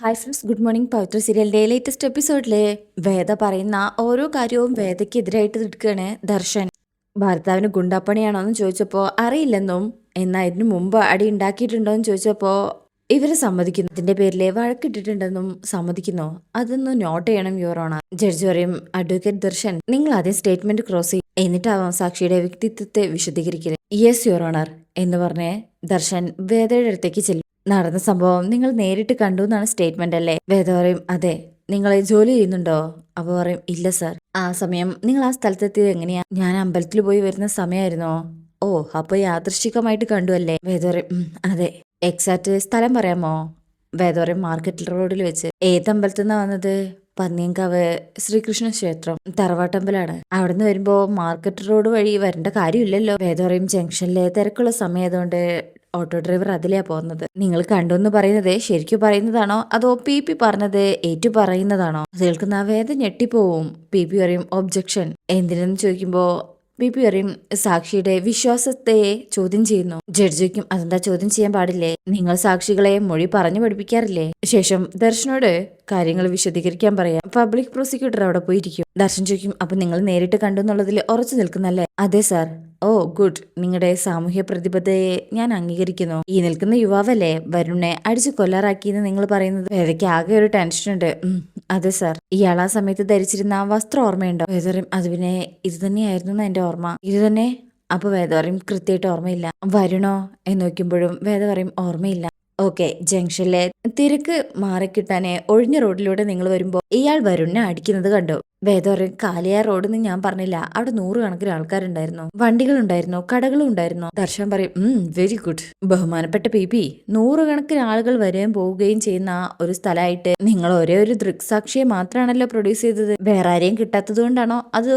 Hi friends good morning Pavithra സീരിയലിന്റെ latest എപ്പിസോഡിൽ വേദ പറയുന്ന ഓരോ കാര്യവും വേദയ്ക്കെതിരായിട്ട് നിൽക്കുകയാണ് ദർശൻ. ഭർത്താവിന് ഗുണ്ടാപ്പണിയാണോ എന്ന് ചോദിച്ചപ്പോൾ അറിയില്ലെന്നും എന്നാൽ ഇതിനു മുമ്പ് അടി ഉണ്ടാക്കിയിട്ടുണ്ടോ എന്ന് ചോദിച്ചപ്പോൾ ഇവർ സമ്മതിക്കുന്നു. ഇതിന്റെ പേരിൽ വഴക്കിട്ടിട്ടുണ്ടെന്നും സമ്മതിക്കുന്നു. അതൊന്ന് നോട്ട് ചെയ്യണം യുവറോണ ജഡ്ജി പറയും അഡ്വക്കേറ്റ് ദർശൻ നിങ്ങൾ ആദ്യം സ്റ്റേറ്റ്മെന്റ് ക്രോസ് ചെയ്യും. എന്നിട്ടാവാം സാക്ഷിയുടെ വ്യക്തിത്വത്തെ വിശദീകരിക്കുന്നത് യെസ് യുവറോണർ എന്ന് പറഞ്ഞ് ദർശൻ വേദയുടെ അടുത്തേക്ക് ചെല്ലും. നടന്ന സംഭവം നിങ്ങൾ നേരിട്ട് കണ്ടു എന്നാണ് സ്റ്റേറ്റ്മെന്റ് അല്ലേ? വേദ പറയും അതെ നിങ്ങൾ ജോലി ചെയ്യുന്നുണ്ടോ? അപ്പോൾ പറയും ഇല്ല സർ ആ സമയം നിങ്ങൾ ആ സ്ഥലത്തെത്തിയത് എങ്ങനെയാ? ഞാൻ അമ്പലത്തിൽ പോയി വരുന്ന സമയമായിരുന്നോ ഓ അപ്പോൾ യാദൃശ്ചികമായിട്ട് കണ്ടു അല്ലേ? വേദ പറയും അതെ. എക്സാക്ട് സ്ഥലം പറയാമോ? വേദ പറയും മാർക്കറ്റ് റോഡിൽ വെച്ച്. ഏത് അമ്പലത്തിൽ നിന്നാ വന്നത്? പന്നിയങ്കാവ് ശ്രീകൃഷ്ണ ക്ഷേത്രം തറവാട്ടമ്പലാണ്. അവിടുന്ന് വരുമ്പോൾ മാർക്കറ്റ് റോഡ് വഴി വരേണ്ട കാര്യമില്ലല്ലോ. വേദ പറയും ജംഗ്ഷനിലെ തിരക്കുള്ള സമയമായതുകൊണ്ട് ഓട്ടോ ഡ്രൈവർ അതിലെയാ പോകുന്നത് നിങ്ങൾ കണ്ടു എന്ന് പറയുന്നത് ശരിക്കും പറയുന്നതാണോ? അതോ പി പി പറഞ്ഞത് ഏറ്റു പറയുന്നതാണോ? കേൾക്കുന്ന വേദ ഞെട്ടിപ്പോവും. പി പി പറയും ഒബ്ജക്ഷൻ. എന്തിനെന്ന് ചോദിക്കുമ്പോ പി പി പറയും സാക്ഷിയുടെ വിശ്വാസത്തെ ചോദ്യം ചെയ്യുന്നു. ജഡ്ജിക്കും അതെന്താ ചോദ്യം ചെയ്യാൻ പാടില്ലേ? നിങ്ങൾ സാക്ഷികളെ മൊഴി പറഞ്ഞു പഠിപ്പിക്കാറില്ലേ? ശേഷം ദർശനോട് കാര്യങ്ങൾ വിശദീകരിക്കാൻ പറയാം. പബ്ലിക് പ്രോസിക്യൂട്ടർ അവിടെ പോയിരിക്കും. ദർശൻ ചോദിക്കും അപ്പൊ നിങ്ങൾ നേരിട്ട് കണ്ടു എന്നുള്ളതിൽ ഉറച്ചു നിൽക്കുന്നല്ലേ? അതെ സാർ. ഓ ഗുഡ്. നിങ്ങളുടെ സാമൂഹ്യ പ്രതിബദ്ധതയെ ഞാൻ അംഗീകരിക്കുന്നു. ഈ നിൽക്കുന്ന യുവാവല്ലേ വരുണിനെ അടിച്ചു കൊല്ലാറാക്കിയെന്ന് നിങ്ങൾ പറയുന്നത്? വേദയ്ക്ക് ആകെ ഒരു ടെൻഷനുണ്ട്. അതെ സാർ. ഇയാൾ ആ സമയത്ത് ധരിച്ചിരുന്ന ആ വസ്ത്രം ഓർമ്മയുണ്ടോ? വേദറിയും അത് പിന്നെ ഇത് തന്നെയായിരുന്നു എന്റെ ഓർമ്മ. ഇത് തന്നെ? അപ്പൊ വേദ പറയും കൃത്യമായിട്ട് ഓർമ്മയില്ല. വരുണോ എന്ന് നോക്കുമ്പോഴും വേദ പറയും ഓർമ്മയില്ല. ഓക്കെ ജംഗ്ഷനിലെ തിരക്ക് മാറിക്കിട്ടാനെ ഒഴിഞ്ഞ റോഡിലൂടെ നിങ്ങൾ വരുമ്പോൾ ഇയാൾ വരുണിനെ അടിക്കുന്നത് കണ്ടു. പറയും കാലിയാർ എന്ന് ഞാൻ പറഞ്ഞില്ല. അവിടെ നൂറുകണക്കിന് ആൾക്കാരുണ്ടായിരുന്നു. വണ്ടികളുണ്ടായിരുന്നു കടകളും ഉണ്ടായിരുന്നു. ദർശൻ പറയും ഉം വെരി ഗുഡ്. ബഹുമാനപ്പെട്ട പി പി നൂറുകണക്കിന് ആളുകൾ വരുകയും പോവുകയും ചെയ്യുന്ന ഒരു സ്ഥലമായിട്ട് നിങ്ങൾ ഒരേ ഒരു ദൃക്സാക്ഷിയെ മാത്രമാണല്ലോ പ്രൊഡ്യൂസ് ചെയ്തത്. വേറെ ആരെയും കിട്ടാത്തത് കൊണ്ടാണോ? അത്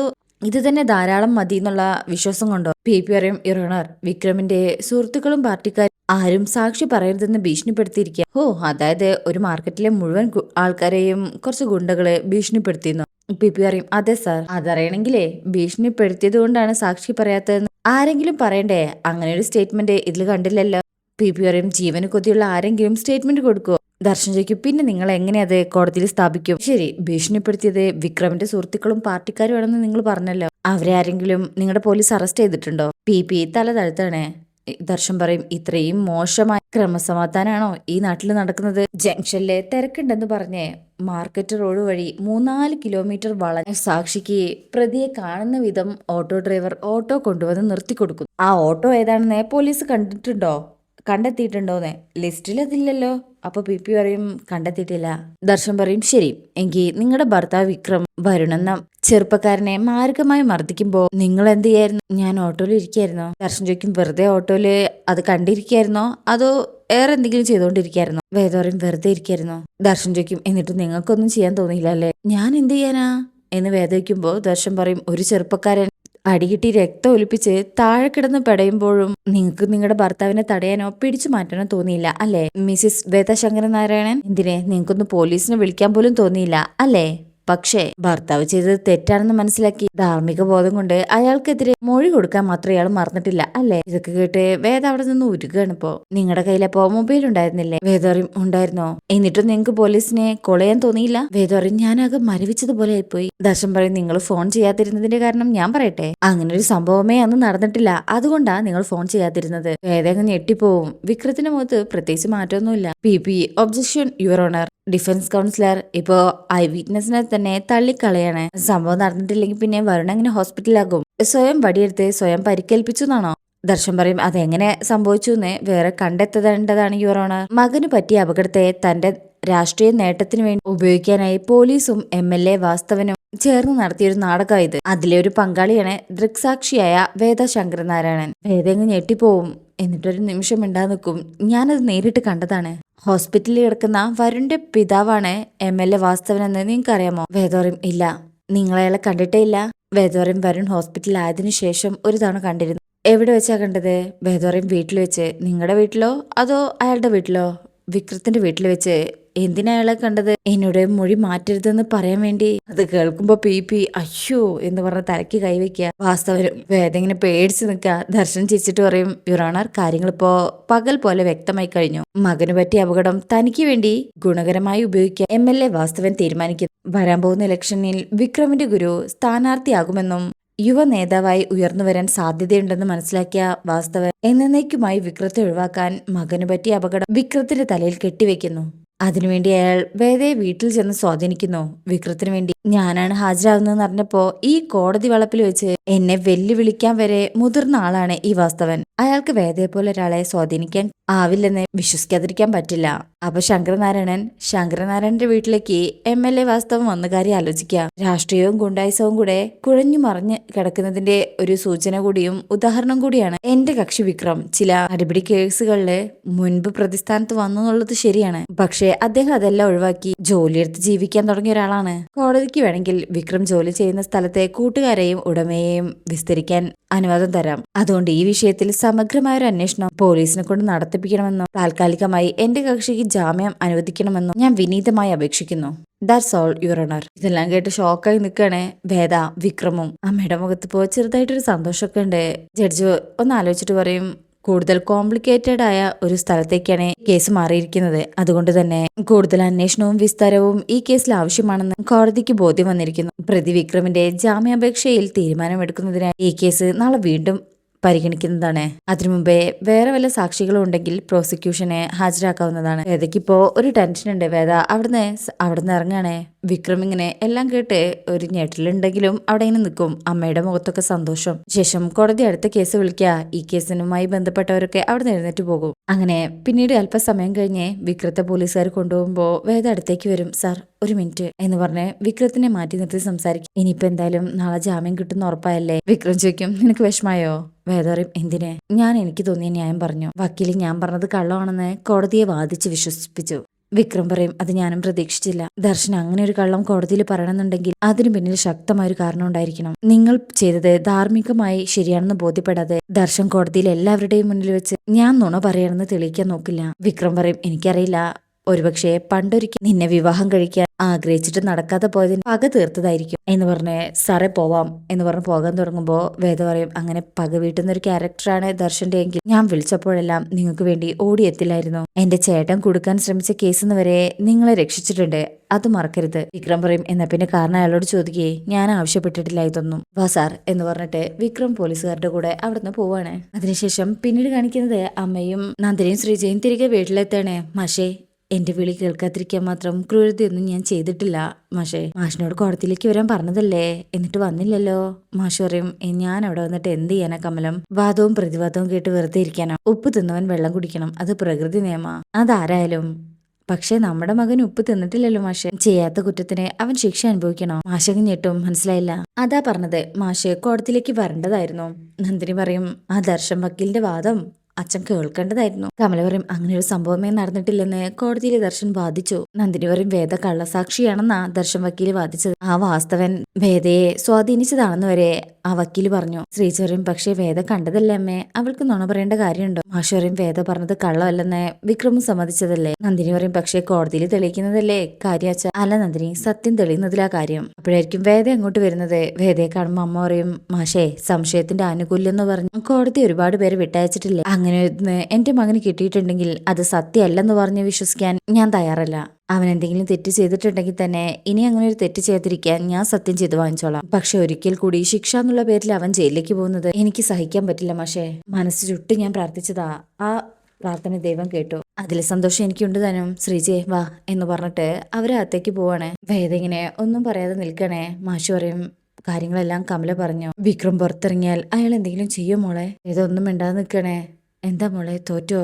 ഇത് തന്നെ ധാരാളം മതി എന്നുള്ള വിശ്വാസം കൊണ്ടോ? പി പി പറയും ഇറോണർ വിക്രമിന്റെ സുഹൃത്തുക്കളും പാർട്ടിക്കാരും ആരും സാക്ഷി പറയരുതെന്ന് ഭീഷണിപ്പെടുത്തിയിരിക്കുക ഓ അതായത് ഒരു മാർക്കറ്റിലെ മുഴുവൻ ആൾക്കാരെയും കുറച്ച് ഗുണ്ടകളെ ഭീഷണിപ്പെടുത്തിയിരുന്നു പി പി പറയും അതെ സാർ. അതറിയണമെങ്കിലേ ഭീഷണിപ്പെടുത്തിയത് കൊണ്ടാണ് സാക്ഷി പറയാത്തതെന്ന്. ആരെങ്കിലും പറയണ്ടേ? അങ്ങനെ ഒരു സ്റ്റേറ്റ്മെന്റ് ഇതിൽ കണ്ടില്ലല്ലോ. പി പി ജീവന് കൊതിയുള്ള ആരെങ്കിലും സ്റ്റേറ്റ്മെന്റ് കൊടുക്കുമോ ദർശൻ ചോദിക്കും പിന്നെ നിങ്ങൾ എങ്ങനെ അത് കോടതിയിൽ സ്ഥാപിക്കും? ശരി ഭീഷണിപ്പെടുത്തിയത് വിക്രമിന്റെ സുഹൃത്തുക്കളും പാർട്ടിക്കാരുമാണെന്ന് നിങ്ങൾ പറഞ്ഞല്ലോ. അവരെ ആരെങ്കിലും നിങ്ങളുടെ പോലീസ് അറസ്റ്റ് ചെയ്തിട്ടുണ്ടോ? പി പി തല താഴ്ത്താണ്. ദർശൻ പറയും ഇത്രയും മോശമായ ക്രമസമാധാനാണോ ഈ നാട്ടിൽ നടക്കുന്നത്? ജംഗ്ഷനിലെ തിരക്കുണ്ടെന്ന് പറഞ്ഞ് മാർക്കറ്റ് റോഡ് വഴി മൂന്നാൽ കിലോമീറ്റർ വളഞ്ഞ സാക്ഷിക്ക് പ്രതിയെ കാണുന്ന വിധം ഓട്ടോ ഡ്രൈവർ ഓട്ടോ കൊണ്ടുവന്ന് നിർത്തിക്കൊടുക്കുന്നു. ആ ഓട്ടോ ഏതാണെന്ന് പോലീസ് കണ്ടിട്ടുണ്ടോ? കണ്ടെത്തിയിട്ടുണ്ടോന്ന്? ലിസ്റ്റിൽ അതില്ലല്ലോ അപ്പൊ പി പി പറയും കണ്ടെത്തിയിട്ടില്ല. ദർശൻ പറയും ശരി എങ്കിൽ നിങ്ങളുടെ ഭർത്താവ് വിക്രം വരുണെന്ന ചെറുപ്പക്കാരനെ മാരകമായി മർദ്ദിക്കുമ്പോ നിങ്ങൾ എന്ത് ചെയ്യായിരുന്നു? ഞാൻ ഓട്ടോയിൽ ഇരിക്കായിരുന്നോ? ദർശൻ ചോദിക്കും വെറുതെ ഓട്ടോയിൽ അത് കണ്ടിരിക്കായിരുന്നോ? അതോ വേറെ എന്തെങ്കിലും ചെയ്തോണ്ടിരിക്കായിരുന്നോ? വേദ പറയും വെറുതെ ഇരിക്കായിരുന്നോ? ദർശൻ ചോദിക്കും എന്നിട്ട് നിങ്ങൾക്കൊന്നും ചെയ്യാൻ തോന്നിയില്ല അല്ലേ? ഞാൻ എന്ത് ചെയ്യാനാ? എന്ന് വേദ വയ്ക്കുമ്പോ ദർശൻ പറയും ഒരു ചെറുപ്പക്കാരൻ അടികിട്ടി രക്തം ഒലിപ്പിച്ച് താഴെ കിടന്ന് പെടയുമ്പോഴും നിങ്ങൾക്ക് നിങ്ങളുടെ ഭർത്താവിനെ തടയാനോ പിടിച്ചു മാറ്റാനോ തോന്നിയില്ല അല്ലേ? മിസ്സിസ് വേദശങ്കരനാരായണൻ എന്തിനെ? നിങ്ങൾക്കൊന്ന് പോലീസിനെ വിളിക്കാൻ പോലും തോന്നിയില്ല അല്ലേ? പക്ഷേ ഭർത്താവ് ചെയ്തത് തെറ്റാണെന്ന് മനസ്സിലാക്കി ധാർമ്മിക ബോധം കൊണ്ട് അയാൾക്കെതിരെ മൊഴി കൊടുക്കാൻ മാത്രം അയാൾ മറന്നിട്ടില്ല അല്ലേ? ഇതൊക്കെ കേട്ട് വേദ അവിടെ നിന്ന് ഉരുകയാണ് ഇപ്പോ. നിങ്ങളുടെ കയ്യിലപ്പോ മൊബൈൽ ഉണ്ടായിരുന്നില്ലേ? വേദറിയും ഉണ്ടായിരുന്നോ? എന്നിട്ടും നിങ്ങൾക്ക് പോലീസിനെ കൊളയാൻ തോന്നിയില്ല? വേദറിയും ഞാനാകെ മരവിച്ചതുപോലെ ആയിപ്പോയി. ദർശൻ പറയും നിങ്ങൾ ഫോൺ ചെയ്യാതിരുന്നതിന്റെ കാരണം ഞാൻ പറയട്ടെ? അങ്ങനെ ഒരു സംഭവമേ അന്ന് നടന്നിട്ടില്ല. അതുകൊണ്ടാ നിങ്ങൾ ഫോൺ ചെയ്യാതിരുന്നത്. വേദങ്ങ് ഞെട്ടിപ്പോവും. വിക്രത്തിന്റെ മുഖത്ത് പ്രത്യേകിച്ച് മാറ്റമൊന്നുമില്ല. P P objection your honour defence counsellor. ഇപ്പോ ഐ വീക്ക്നെസ്സിനെ തന്നെ തള്ളിക്കളയാണ്. സംഭവം നടന്നിട്ടില്ലെങ്കിൽ പിന്നെ വരുൺ എങ്ങനെ ഹോസ്പിറ്റലാകും? സ്വയം വടിയെടുത്ത് സ്വയം പരിക്കേൽപ്പിച്ചു എന്നാണോ? ദർശൻ പറയും അതെങ്ങനെ സംഭവിച്ചു എന്ന് വേറെ കണ്ടെത്തേണ്ടതാണ് യുവർ ഓണർ. മകന് പറ്റിയ അപകടത്തെ തന്റെ രാഷ്ട്രീയ നേട്ടത്തിന് വേണ്ടി ഉപയോഗിക്കാനായി പോലീസും എം എൽ എ വാസ്തവനും ചേർന്ന് നടത്തിയൊരു നാടകം ഇത് അതിലെ ഒരു പങ്കാളിയാണ് ദൃക്സാക്ഷിയായ വേദ ശങ്കരനാരായണൻ. വേദങ്ങ് ഞെട്ടിപ്പോവും. എന്നിട്ടൊരു നിമിഷം ഇണ്ടാ നിൽക്കും. ഞാനത് നേരിട്ട് കണ്ടതാണ്. ഹോസ്പിറ്റലിൽ കിടക്കുന്ന വരുണിന്റെ പിതാവാണ് എം എൽ എ വാസ്തവനെന്ന് നിങ്ങൾക്കറിയാമോ? വേദോറിയം ഇല്ല. നിങ്ങളയാളെ കണ്ടിട്ടേ ഇല്ല. വേദോറിയം വരുൺ ഹോസ്പിറ്റലിൽ ആയതിനു ശേഷം ഒരു തവണ കണ്ടിരുന്നു. എവിടെ വെച്ചാ കണ്ടത്? വേദോറിയം വീട്ടിൽ വെച്ച്. നിങ്ങളുടെ വീട്ടിലോ? അതോ അയാളുടെ വീട്ടിലോ? വിക്രത്തിന്റെ വീട്ടിൽ വെച്ച്. എന്തിനാ അയാളെ കണ്ടത്? എന്നോട് മൊഴി മാറ്റരുതെന്ന് പറയാൻ വേണ്ടി. അത് കേൾക്കുമ്പോ പി പി അയ്യോ എന്ന് പറഞ്ഞ് തലയ്ക്ക് കൈവയ്ക്കുക വാസ്തവരും വേദ പേടിച്ച് നിൽക്കുക. ദർശനം ചിരിച്ചിട്ട് പറയും യുറാണർ കാര്യങ്ങളിപ്പോ പകൽ പോലെ വ്യക്തമായി കഴിഞ്ഞു. മകന് പറ്റിയ അപകടം തനിക്ക് വേണ്ടി ഗുണകരമായി ഉപയോഗിക്കാൻ എം എൽ എ വാസ്തവൻ തീരുമാനിക്കുന്നു. വരാൻ പോകുന്ന ഇലക്ഷനിൽ വിക്രമിന്റെ ഗുരു സ്ഥാനാർത്ഥിയാകുമെന്നും യുവ നേതാവായി ഉയർന്നു വരാൻ സാധ്യതയുണ്ടെന്ന് മനസ്സിലാക്കിയ വാസ്തവൻ എന്നേക്കുമായി വിക്രത്തെ ഒഴിവാക്കാൻ മകനു പറ്റിയ അപകടം വിക്രത്തിന്റെ തലയിൽ കെട്ടിവെക്കുന്നു. അതിനുവേണ്ടി അയാൾ വേറെ വീട്ടിൽ ചെന്ന് സ്വാധീനിക്കുന്നു. വിക്രത്തിന് വേണ്ടി ഞാനാണ് ഹാജരാകുന്നതെന്ന് പറഞ്ഞപ്പോ ഈ കോടതി വളപ്പിൽ വെച്ച് എന്നെ വെല്ലുവിളിക്കാൻ വരെ മുതിർന്ന ആളാണ് ഈ വാസ്തവൻ. അയാൾക്ക് വേദയെ പോലെ ഒരാളെ സ്വാധീനിക്കാൻ ആവില്ലെന്ന് വിശ്വസിക്കാതിരിക്കാൻ പറ്റില്ല. അപ്പൊ ശങ്കരനാരായണൻ ശങ്കരനാരായണന്റെ വീട്ടിലേക്ക് എം എൽ എ വാസ്തവം വന്ന കാര്യം ആലോചിക്കുക രാഷ്ട്രീയവും ഗുണ്ടായുസവും കൂടെ കുഴഞ്ഞു മറിഞ്ഞ് കിടക്കുന്നതിന്റെ ഒരു സൂചന കൂടിയും ഉദാഹരണം കൂടിയാണ് എന്റെ കക്ഷി വിക്രം. ചില അടിപിടി കേസുകളിൽ മുൻപ് പ്രതിസ്ഥാനത്ത് വന്നു എന്നുള്ളത് ശരിയാണ്. പക്ഷേ അദ്ദേഹം അതെല്ലാം ഒഴിവാക്കി ജോലിയെടുത്ത് ജീവിക്കാൻ തുടങ്ങിയ ഒരാളാണ്. കോടതിക്ക് വേണമെങ്കിൽ വിക്രം ജോലി ചെയ്യുന്ന സ്ഥലത്തെ കൂട്ടുകാരെയും ഉടമയെയും വിസ്തരിക്കാൻ അനുവാദം തരാം. അതുകൊണ്ട് ഈ വിഷയത്തിൽ സമഗ്രമായ ഒരു അന്വേഷണം പോലീസിനെ കൊണ്ട് നടത്തിപ്പിക്കണമെന്നും താൽക്കാലികമായി എന്റെ കക്ഷിക്ക് ജാമ്യം അനുവദിക്കണമെന്നും ഞാൻ വിനീതമായി അപേക്ഷിക്കുന്നു. ദാറ്റ്സ് ഓൾ യുവർ ഓണർ ഇതെല്ലാം കേട്ട് ഷോക്കായി നിൽക്കണേ വേദ വിക്രമും. അമ്മയുടെ മുഖത്ത് പോയി ചെറുതായിട്ടൊരു സന്തോഷമൊക്കെ ഉണ്ട്. ജഡ്ജ് ഒന്ന് ആലോചിച്ചിട്ട് പറയും കൂടുതൽ കോംപ്ലിക്കേറ്റഡ് ആയ ഒരു സ്ഥലത്തേക്കാണ് കേസ് മാറിയിരിക്കുന്നത്. അതുകൊണ്ട് തന്നെ കൂടുതൽ അന്വേഷണവും വിസ്താരവും ഈ കേസിൽ ആവശ്യമാണെന്ന് കോടതിക്ക് ബോധ്യം വന്നിരിക്കുന്നു. പ്രതി വിക്രമിന്റെ ജാമ്യാപേക്ഷയിൽ തീരുമാനമെടുക്കുന്നതിനായി ഈ കേസ് നാളെ വീണ്ടും പരിഗണിക്കുന്നതാണ്. അതിനു മുമ്പേ വേറെ വല്ല സാക്ഷികളും ഉണ്ടെങ്കിൽ പ്രോസിക്യൂഷനെ ഹാജരാക്കാവുന്നതാണ്. വേദയ്ക്കിപ്പോ ഒരു ടെൻഷൻ ഉണ്ട്. വേദ അവിടുന്ന് അവിടുന്ന് ഇറങ്ങാണേ. വിക്രം ഇങ്ങനെ എല്ലാം കേട്ട് ഒരു ഞെട്ടലുണ്ടെങ്കിലും അവിടെ ഇങ്ങനെ നിൽക്കും. അമ്മയുടെ മുഖത്തൊക്കെ സന്തോഷം. ശേഷം കോടതി അടുത്ത കേസ് വിളിക്കുക. ഈ കേസിനുമായി ബന്ധപ്പെട്ടവരൊക്കെ അവിടെ എഴുന്നേറ്റ് പോകും. അങ്ങനെ പിന്നീട് അല്പസമയം കഴിഞ്ഞ് വിക്രത്തെ പോലീസുകാർ കൊണ്ടുപോകുമ്പോൾ വേദ അടുത്തേക്ക് വരും. സാർ ഒരു മിനിറ്റ് എന്ന് പറഞ്ഞ് വിക്രത്തിനെ മാറ്റി നിർത്തി സംസാരിക്കും. ഇനിയിപ്പോ എന്തായാലും നാളെ ജാമ്യം കിട്ടുന്ന ഉറപ്പായല്ലേ? വിക്രം ചോദിക്കും. നിനക്ക് വിഷമായോ വേദറിയും എന്തിനെ? ഞാൻ എനിക്ക് തോന്നിയ ന്യായം പറഞ്ഞു. വക്കീൽ ഞാൻ പറഞ്ഞത് കള്ളമാണെന്ന് കോടതിയെ വാദിച്ച് വിശ്വസിപ്പിച്ചു. വിക്രം പറയും അത് ഞാനും പ്രതീക്ഷിച്ചില്ല. ദർശന അങ്ങനെ ഒരു കള്ളം കോടതിയിൽ പറയണമെന്നുണ്ടെങ്കിൽ അതിനു പിന്നിൽ ശക്തമായ ഒരു കാരണം ഉണ്ടായിരിക്കണം. നിങ്ങൾ ചെയ്തത് ധാർമ്മികമായി ശരിയാണെന്ന് ബോധ്യപ്പെടാതെ ദർശൻ കോടതിയിൽ എല്ലാവരുടെയും മുന്നിൽ വെച്ച് ഞാൻ നുണ പറയണമെന്ന് തെളിയിക്കാൻ നോക്കില്ല. വിക്രം പറയും എനിക്കറിയില്ല. ഒരുപക്ഷെ പണ്ടൊരിക്കൽ നിന്നെ വിവാഹം കഴിക്കാൻ ആഗ്രഹിച്ചിട്ട് നടക്കാതെ പോയതിന് പക തീർത്തതായിരിക്കും എന്ന് പറഞ്ഞ് സാറേ പോവാം എന്ന് പറഞ്ഞ് പോകാൻ തുടങ്ങുമ്പോൾ വേദ പറയും അങ്ങനെ പക വീട്ടുന്ന ഒരു ക്യാരക്ടറാണ് ദർശന്റെ എങ്കിൽ ഞാൻ വിളിച്ചപ്പോഴെല്ലാം നിങ്ങൾക്ക് വേണ്ടി ഓടിയെത്തില്ലായിരുന്നു. എന്റെ ചേട്ടൻ കൊടുക്കാൻ ശ്രമിച്ച കേസിന്ന് വരെ നിങ്ങളെ രക്ഷിച്ചിട്ടുണ്ട്. അത് മറക്കരുത് വിക്രം പറയും. എന്നാ പിന്നെ കാരണം അയാളോട് ചോദിക്കേ ഞാൻ ആവശ്യപ്പെട്ടിട്ടില്ല ഇതൊന്നും. വാ സാർ എന്ന് പറഞ്ഞിട്ട് വിക്രം പോലീസുകാരുടെ കൂടെ അവിടുന്ന് പോവാണ്. അതിനുശേഷം പിന്നീട് കാണിക്കുന്നത് അമ്മയും നന്ദിനിയും ശ്രീജയും തിരികെ വീട്ടിലെത്താണ്. മഷേ എന്റെ വിളി കേൾക്കാതിരിക്കാൻ മാത്രം ക്രൂരതയൊന്നും ഞാൻ ചെയ്തിട്ടില്ല മാഷേ. മാഷിനോട് കോടതിയിലേക്ക് വരാൻ പറഞ്ഞതല്ലേ? എന്നിട്ട് വന്നില്ലല്ലോ. മാഷ് പറയും ഞാൻ അവിടെ വന്നിട്ട് എന്ത് ചെയ്യാനാ കമലം? വാദവും പ്രതിവാദവും കേട്ട് വെറുതെ ഇരിക്കാനോ. ഉപ്പ് തിന്നവൻ വെള്ളം കുടിക്കണം. അത് പ്രകൃതി നിയമ. അതാരായാലും. പക്ഷേ നമ്മുടെ മകൻ ഉപ്പ് തിന്നിട്ടില്ലല്ലോ മാഷെ. ചെയ്യാത്ത കുറ്റത്തിന് അവൻ ശിക്ഷ അനുഭവിക്കണോ? മാഷകഞ്ഞിട്ടും ഞെട്ടും. മനസ്സിലായില്ല. അതാ പറഞ്ഞത്. മാഷെ കോടതിയിലേക്ക് വരേണ്ടതായിരുന്നു. നന്ദിനി പറയും ആ ദർശൻ വക്കീലിന്റെ വാദം. അച്ഛൻ കേൾക്കേണ്ടതായിരുന്നു. കമല പറയും അങ്ങനെ ഒരു സംഭവമേ നടന്നിട്ടില്ലെന്ന് കോടതിയിലെ ദർശൻ വാദിച്ചു. നന്ദിനി പറയും വേദ കള്ളസാക്ഷിയാണെന്നാ ദർശൻ വക്കീൽ വാദിച്ചത്. ആ വാസ്തവൻ വേദയെ സ്വാധീനിച്ചതാണെന്ന് വരെ ആ വക്കീൽ പറഞ്ഞു ശ്രീജ പറയും പക്ഷേ വേദ കണ്ടതല്ലേ അമ്മേ? അവൾക്ക് നുണ പറയേണ്ട കാര്യമുണ്ടോ? മാഷ് വേദ പറഞ്ഞത് കള്ളമല്ലെന്ന്. വിക്രമും സമ്മതിച്ചതല്ലേ? നന്ദിനി പറയും പക്ഷേ കോടതിയിൽ തെളിയിക്കുന്നതല്ലേ? കാര്യാച്ച അല്ല നന്ദിനി സത്യം തെളിയുന്നതിലാ കാര്യം. അപ്പോഴായിരിക്കും വേദ അങ്ങോട്ട് വരുന്നത്? വേദയെ കാണുമ്പോൾ അമ്മ പറയും മാഷേ സംശയത്തിന്റെ ആനുകൂല്യം എന്ന് പറഞ്ഞു. കോടതി ഒരുപാട് പേര് വിട്ടയച്ചിട്ടില്ലേ? അങ്ങനെ എന്റെ മകന് കിട്ടിയിട്ടുണ്ടെങ്കിൽ അത് സത്യമല്ലെന്ന് പറഞ്ഞ് വിശ്വസിക്കാൻ ഞാൻ തയ്യാറല്ല. അവൻ എന്തെങ്കിലും തെറ്റ് ചെയ്തിട്ടുണ്ടെങ്കിൽ തന്നെ ഇനി അങ്ങനെ ഒരു തെറ്റ് ചെയ്തിരിക്കാൻ ഞാൻ സത്യം ചെയ്ത് വാങ്ങിച്ചോളാം. പക്ഷെ ഒരിക്കൽ കൂടി ശിക്ഷ എന്നുള്ള പേരിൽ അവൻ ജയിലിലേക്ക് പോകുന്നത് എനിക്ക് സഹിക്കാൻ പറ്റില്ല പക്ഷേ മനസ്സ് ചുട്ട് ഞാൻ പ്രാർത്ഥിച്ചതാ. ആ പ്രാർത്ഥന ദൈവം കേട്ടു. അതിൽ സന്തോഷം എനിക്കുണ്ട് താനും ശ്രീജയെ വാ എന്ന് പറഞ്ഞിട്ട് അവരകത്തേക്ക് പോവാണ്. വേദ ഇങ്ങനെ ഒന്നും പറയാതെ നിൽക്കണേ. മാഷു പറയും കാര്യങ്ങളെല്ലാം കമല പറഞ്ഞു. വിക്രം പുറത്തിറങ്ങിയാൽ അയാൾ എന്തെങ്കിലും ചെയ്യോ മോളെ? ഇതൊന്നും മിണ്ടാതെ നിൽക്കണേ. എന്താ മോളെ തോറ്റോ?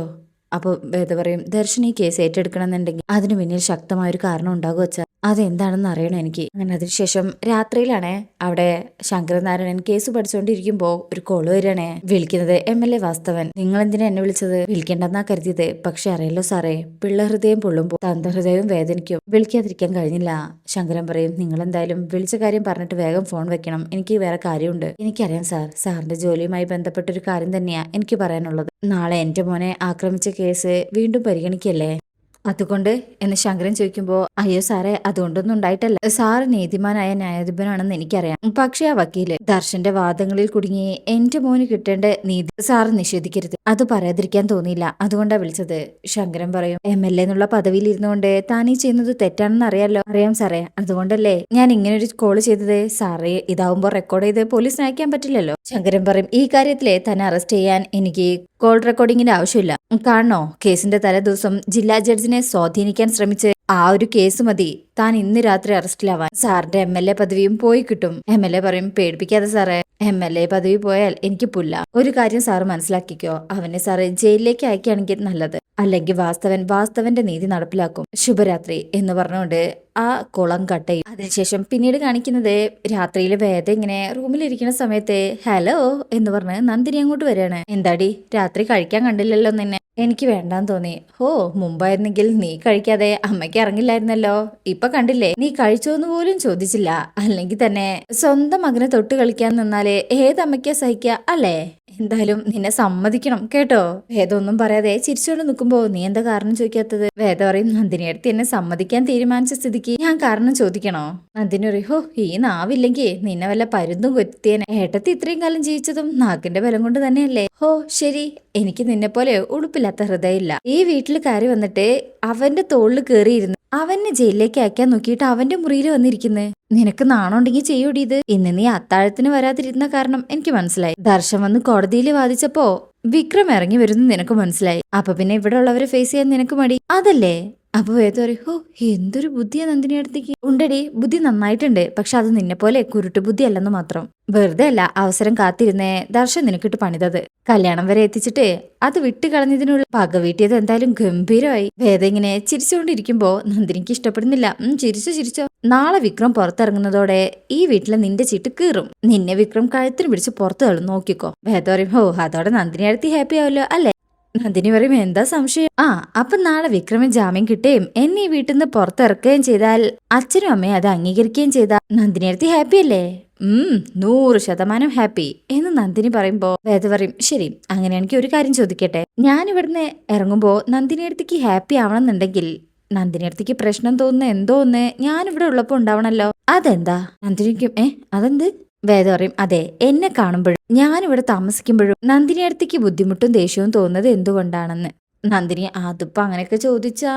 അപ്പോൾ വേദ പറയും ദർശൻ ഈ കേസ് ഏറ്റെടുക്കണമെന്നുണ്ടെങ്കിൽ അതിന് പിന്നിൽ ശക്തമായ ഒരു കാരണം ഉണ്ടാകും വെച്ചാൽ അതെന്താണെന്ന് അറിയണം എനിക്ക്. അങ്ങനെ അതിനുശേഷം രാത്രിയിലാണ് അവിടെ ശങ്കരനാരായണൻ കേസ് പഠിച്ചുകൊണ്ടിരിക്കുമ്പോൾ ഒരു കോൾ വരികയാണേ. വിളിക്കുന്നത് എം എൽ എ വാസ്തവൻ. നിങ്ങൾ എന്തിനാ എന്നെ വിളിച്ചത്? വിളിക്കേണ്ടെന്നാ കരുതിയത്. പക്ഷെ അറിയല്ലോ സാറേ പിള്ള ഹൃദയം പൊള്ളുമ്പോൾ തന്തഹൃദയവും വേദനിക്കും. വിളിക്കാതിരിക്കാൻ കഴിഞ്ഞില്ല. ശങ്കരൻ പറയും നിങ്ങൾ എന്തായാലും വിളിച്ച കാര്യം പറഞ്ഞിട്ട് വേഗം ഫോൺ വെക്കണം. എനിക്ക് വേറെ കാര്യമുണ്ട്. എനിക്കറിയാം സാർ. സാറിന്റെ ജോലിയുമായി ബന്ധപ്പെട്ട ഒരു കാര്യം തന്നെയാ എനിക്ക് പറയാനുള്ളത്. നാളെ എന്റെ മോനെ ആക്രമിച്ച കേസ് വീണ്ടും പരിഗണിക്കല്ലേ? അതുകൊണ്ട് എന്ന് ശങ്കരൻ ചോദിക്കുമ്പോൾ അയ്യോ സാറേ അതുകൊണ്ടൊന്നും ഉണ്ടായിട്ടല്ല. സാറ് നീതിമാനായ ന്യായാധിപനാണെന്ന് എനിക്കറിയാം. പക്ഷെ ആ വക്കീൽ ദർശന്റെ വാദങ്ങളിൽ കുടുങ്ങി എന്റെ മോന് കിട്ടേണ്ട നീതി സാറ് നിഷേധിക്കരുത്. അത് പറയാതിരിക്കാൻ തോന്നിയില്ല. അതുകൊണ്ടാ വിളിച്ചത്. ശങ്കരൻ പറയും എം എൽ എ എന്നുള്ള പദവിയിൽ ഇരുന്നുകൊണ്ട് താനീ ചെയ്യുന്നത് തെറ്റാണെന്ന് അറിയാലോ? അറിയാം സാറേ. അതുകൊണ്ടല്ലേ ഞാൻ ഇങ്ങനെ ഒരു കോൾ ചെയ്തത്? സാറേ ഇതാവുമ്പോ റെക്കോർഡ് ചെയ്ത് പോലീസിന് അയക്കാൻ പറ്റില്ലല്ലോ. ശങ്കരൻ പറയും ഈ കാര്യത്തിലെ തന്നെ അറസ്റ്റ് ചെയ്യാൻ എനിക്ക് കോൾ റെക്കോർഡിങ്ങിന്റെ ആവശ്യമില്ല. കാണണോ? കേസിന്റെ തലേ ദിവസം ജില്ലാ ജഡ്ജിനെ സ്വാധീനിക്കാൻ ശ്രമിച്ച് ആ ഒരു കേസ് മതി. താൻ ഇന്ന് രാത്രി അറസ്റ്റിലാവാൻ സാറിന്റെ എം എൽ എ പദവിയും പോയി കിട്ടും. എം എൽ എ പറയും പേടിപ്പിക്കാതെ സാറേ. എം എൽ എ പദവി പോയാൽ എനിക്ക് പുല്ല. ഒരു കാര്യം സാറ് മനസ്സിലാക്കിക്കോ. അവനെ സാറ് ജയിലിലേക്ക് അയക്കുകയാണെങ്കിൽ നല്ലത്. അല്ലെങ്കിൽ വാസ്തവൻ വാസ്തവന്റെ നീതി നടപ്പിലാക്കും. ശുഭരാത്രി എന്ന് പറഞ്ഞുകൊണ്ട് ആ കുളം കട്ട് ചെയ്യും. അതിനുശേഷം പിന്നീട് കാണിക്കുന്നത് രാത്രിയിൽ വേദ ഇങ്ങനെ റൂമിലിരിക്കുന്ന സമയത്ത് ഹലോ എന്ന് പറഞ്ഞ് നന്ദിനി അങ്ങോട്ട് വരികയാണ്. എന്താടി രാത്രി കഴിക്കാൻ കണ്ടില്ലല്ലോ നിന്നെ. എനിക്ക് വേണ്ടാന്ന് തോന്നി. ഹോ മുമ്പായിരുന്നെങ്കിൽ നീ കഴിക്കാതെ അമ്മയ്ക്ക് ഇറങ്ങില്ലായിരുന്നല്ലോ. ഇപ്പൊ കണ്ടില്ലേ നീ കഴിച്ചോന്ന് പോലും ചോദിച്ചില്ല. അല്ലെങ്കിൽ തന്നെ സ്വന്തം മകനെ തൊട്ട് കളിക്കാൻ നിന്നാലേ ഏതമ്മയ്ക്കാ സഹിക്കുക അല്ലേ? എന്തായാലും നിന്നെ സമ്മതിക്കണം കേട്ടോ? വേദമൊന്നും പറയാതെ ചിരിച്ചുകൊണ്ട് നിൽക്കുമ്പോ നീ എന്താ കാരണം ചോദിക്കാത്തത്? വേദ പറയും നന്ദിനി അടുത്ത് എന്നെ സമ്മതിക്കാൻ തീരുമാനിച്ച സ്ഥിതിക്ക് ഞാൻ കാരണം ചോദിക്കണോ? നന്ദിനി പറയും ഹോ ഈ നാവില്ലെങ്കിൽ നിന്നെ വല്ല പരുന്തും കൊത്തിയേനെ. ഏട്ടത്തി ഇത്രയും കാലം ജീവിച്ചതും നാക്കിന്റെ ബലം കൊണ്ട് തന്നെയല്ലേ? ഹോ ശരി എനിക്ക് നിന്നെ പോലെ ഉടുപ്പില്ലാത്ത ഹൃദയമില്ല. ഈ വീട്ടിൽ കയറി വന്നിട്ട് അവന്റെ തോളിൽ കയറിയിരുന്നു അവനെ ജയിലിലേക്ക് അയക്കാൻ നോക്കിയിട്ട് അവന്റെ മുറിയിൽ വന്നിരിക്കുന്നേ. നിനക്ക് നാണുണ്ടെങ്കിൽ ചെയ്യൂടി ഇത്. ഇന്ന് നീ അത്താഴത്തിന് വരാതിരുന്ന കാരണം എനിക്ക് മനസ്സിലായി. ദർശൻ വന്ന് കോടതിയിൽ വാദിച്ചപ്പോ വിക്രം ഇറങ്ങി വരുന്നു നിനക്ക് മനസ്സിലായി. അപ്പൊ പിന്നെ ഇവിടെ ഉള്ളവരെ ഫേസ് ചെയ്യാൻ നിനക്ക് മടി. അതല്ലേ? അപ്പൊ വേദ പറയും എന്തൊരു ബുദ്ധിയാ നന്ദിനി അടുത്തേക്ക്. ഉണ്ടടി ബുദ്ധി നന്നായിട്ടുണ്ട് പക്ഷെ അത് നിന്നെ പോലെ കുരുട്ടു ബുദ്ധി അല്ലെന്ന് മാത്രം. വെറുതെ അല്ല അവസരം കാത്തിരുന്നേ ദർശൻ നിനക്കിട്ട് പണിതത്. കല്യാണം വരെ എത്തിച്ചിട്ട് അത് വിട്ടുകളഞ്ഞതിനുള്ള പക വീട്ടിയത് എന്തായാലും ഗംഭീരമായി. വേദ ഇങ്ങനെ ചിരിച്ചുകൊണ്ടിരിക്കുമ്പോ നന്ദിനിക്ക് ഇഷ്ടപ്പെടുന്നില്ല. ഉം ചിരിച്ചോ ചിരിച്ചോ. നാളെ വിക്രം പുറത്തിറങ്ങുന്നതോടെ ഈ വീട്ടിലെ നിന്റെ ചീട്ട് കീറും. നിന്നെ വിക്രം കഴുത്തിന് പിടിച്ച് പുറത്തു തള്ളും നോക്കിക്കോ. വേദ പറയും ഹോ അതോടെ നന്ദിനി അടുത്ത് ഹാപ്പി ആവല്ലോ അല്ലേ? നന്ദിനി പറയും എന്താ സംശയം? ആ അപ്പൊ നാളെ വിക്രമൻ ജാമ്യം കിട്ടുകയും എന്നെ വീട്ടിൽ നിന്ന് പുറത്തിറക്കുകയും ചെയ്താൽ അച്ഛനും അമ്മയും അത് അംഗീകരിക്കുകയും ചെയ്താൽ നന്ദിനി അടുത്ത് ഹാപ്പി അല്ലേ? ഉം നൂറ് ശതമാനം ഹാപ്പി എന്ന് നന്ദിനി പറയുമ്പോ വേദ പറയും ശരി അങ്ങനെയാണെങ്കിൽ ഒരു കാര്യം ചോദിക്കട്ടെ. ഞാൻ ഇവിടുന്ന് ഇറങ്ങുമ്പോ നന്ദിനി അടുത്തേക്ക് ഹാപ്പി ആവണമെന്നുണ്ടെങ്കിൽ നന്ദിനി അടുത്തേക്ക് പ്രശ്നം തോന്നുന്ന എന്തോ ഒന്ന് ഞാൻ ഇവിടെ ഉള്ളപ്പോ ഉണ്ടാവണല്ലോ. അതെന്താ? നന്ദിനിക്കും ഏ അതെന്ത്? വേദ പറയും അതെ എന്നെ കാണുമ്പോഴും ഞാനിവിടെ താമസിക്കുമ്പോഴും നന്ദിനി അടുത്തേക്ക് ബുദ്ധിമുട്ടും ദേഷ്യവും തോന്നുന്നത് എന്തുകൊണ്ടാണെന്ന്. നന്ദിനി അതിപ്പോ അങ്ങനെയൊക്കെ ചോദിച്ചാ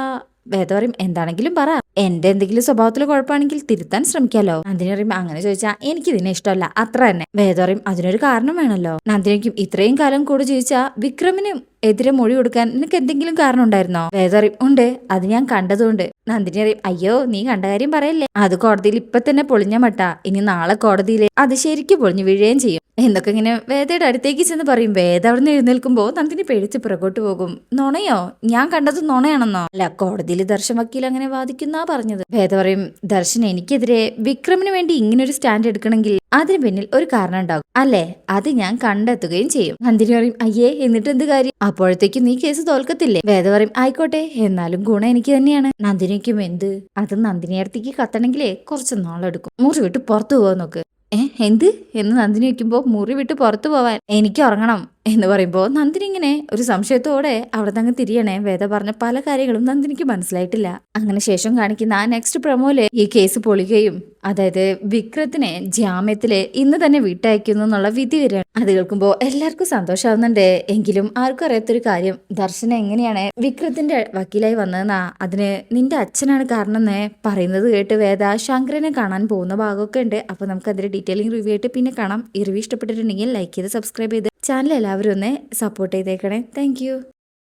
വേദ പറയും എന്താണെങ്കിലും പറ. എന്റെ എന്തെങ്കിലും സ്വഭാവത്തിൽ കുഴപ്പമാണെങ്കിൽ തിരുത്താൻ ശ്രമിക്കാലോ. നന്ദിനി പറയും അങ്ങനെ ചോദിച്ചാ എനിക്ക് ഇതിനെ ഇഷ്ടമല്ല അത്ര തന്നെ. വേദ പറയും അതിനൊരു കാരണം വേണല്ലോ. നന്ദിനിക്കും ഇത്രയും കാലം കൂടെ ചോദിച്ചാ വിക്രമിനും എതിരെ മൊഴി കൊടുക്കാൻ നിനക്ക് എന്തെങ്കിലും കാരണം ഉണ്ടായിരുന്നോ? വേദ പറയും ഉണ്ട് അത് ഞാൻ കണ്ടതുകൊണ്ട്. നന്ദിനി അറിയും അയ്യോ നീ കണ്ട കാര്യം പറയല്ലേ? അത് കോടതിയിൽ ഇപ്പൊ തന്നെ പൊളിഞ്ഞ മട്ട. ഇനി നാളെ കോടതിയിൽ അത് ശരിക്കും പൊളിഞ്ഞു വീഴുകയും ചെയ്യും. എന്നൊക്കെ ഇങ്ങനെ വേദയുടെ അടുത്തേക്ക് ചെന്ന് പറയും. വേദ അവിടെ നിന്ന് എഴുന്നേൽക്കുമ്പോ നന്ദിനി പേടിച്ച് പുറകോട്ട് പോകും. നുണയോ? ഞാൻ കണ്ടത് നുണയാണെന്നോ? അല്ല കോടതിയിൽ ദർശൻ വക്കീൽ അങ്ങനെ വാദിക്കുന്നാ പറഞ്ഞത്. വേദ പറയും ദർശൻ എനിക്കെതിരെ വിക്രമിന് വേണ്ടി ഇങ്ങനെ ഒരു സ്റ്റാൻഡ് എടുക്കണമെങ്കിൽ അതിന് പിന്നിൽ ഒരു കാരണം ഉണ്ടാകും. അല്ലേ? അത് ഞാൻ കണ്ടെത്തുകയും ചെയ്യും. നന്ദിനി പറയും അയ്യേ എന്നിട്ട് എന്ത് കാര്യം? അപ്പോഴത്തേക്കും നീ കേസ് തോൽക്കത്തില്ലേ? വേദ പറയും ആയിക്കോട്ടെ എന്നാലും ഗുണം എനിക്ക് തന്നെയാണ്. നന്ദിനിക്കും എന്ത്? അത് നന്ദിനി അടുത്തേക്ക് കത്തണമെങ്കിലേ കുറച്ച് നാളെടുക്കും. മുറി വിട്ട് പുറത്തു പോകാൻ നോക്ക്. ഏ എന്ത്? എന്ന് നന്ദിനി വെക്കുമ്പോ മുറി വിട്ട് പുറത്തു പോവാൻ എനിക്ക് ഉറങ്ങണം. എന്ന് പറയുമ്പോൾ നന്ദിനി ഇങ്ങനെ ഒരു സംശയത്തോടെ അവിടെ തങ്ങ് തിരിയണേ. വേദ പറഞ്ഞ പല കാര്യങ്ങളും നന്ദിനിക്ക് മനസ്സിലായിട്ടില്ല. അങ്ങനെ ശേഷം കാണിക്കുന്ന ആ നെക്സ്റ്റ് പ്രമോയിൽ ഈ കേസ് പൊളിക്കുകയും അതായത് വിക്രത്തിനെ ജാമ്യത്തിൽ ഇന്ന് തന്നെ വിട്ടയക്കുന്നു എന്നുള്ള വിധി വരികയാണ്. അത് കേൾക്കുമ്പോൾ എല്ലാവർക്കും സന്തോഷമാവുന്നുണ്ട് എങ്കിലും ആർക്കും അറിയാത്തൊരു കാര്യം ദർശന എങ്ങനെയാണ് വിക്രത്തിന്റെ വക്കീലായി വന്നതെന്നാ അതിന് നിന്റെ അച്ഛനാണ് കാരണം എന്ന് പറയുന്നത് കേട്ട് വേദ ശങ്കരനെ കാണാൻ പോകുന്ന ഭാഗമൊക്കെ ഉണ്ട്. അപ്പൊ നമുക്ക് അതിന്റെ ഡീറ്റെയിലിംഗ് റിവ്യൂ ആയിട്ട് പിന്നെ കാണാം. ഈ റിവ്യൂ ഇഷ്ടപ്പെട്ടിട്ടുണ്ടെങ്കിൽ ലൈക്ക് ചെയ്ത് സബ്സ്ക്രൈബ് ചെയ്ത് ചാനൽ എല്ലാവരും ഒന്ന് സപ്പോർട്ട് ചെയ്തേക്കണേ. താങ്ക്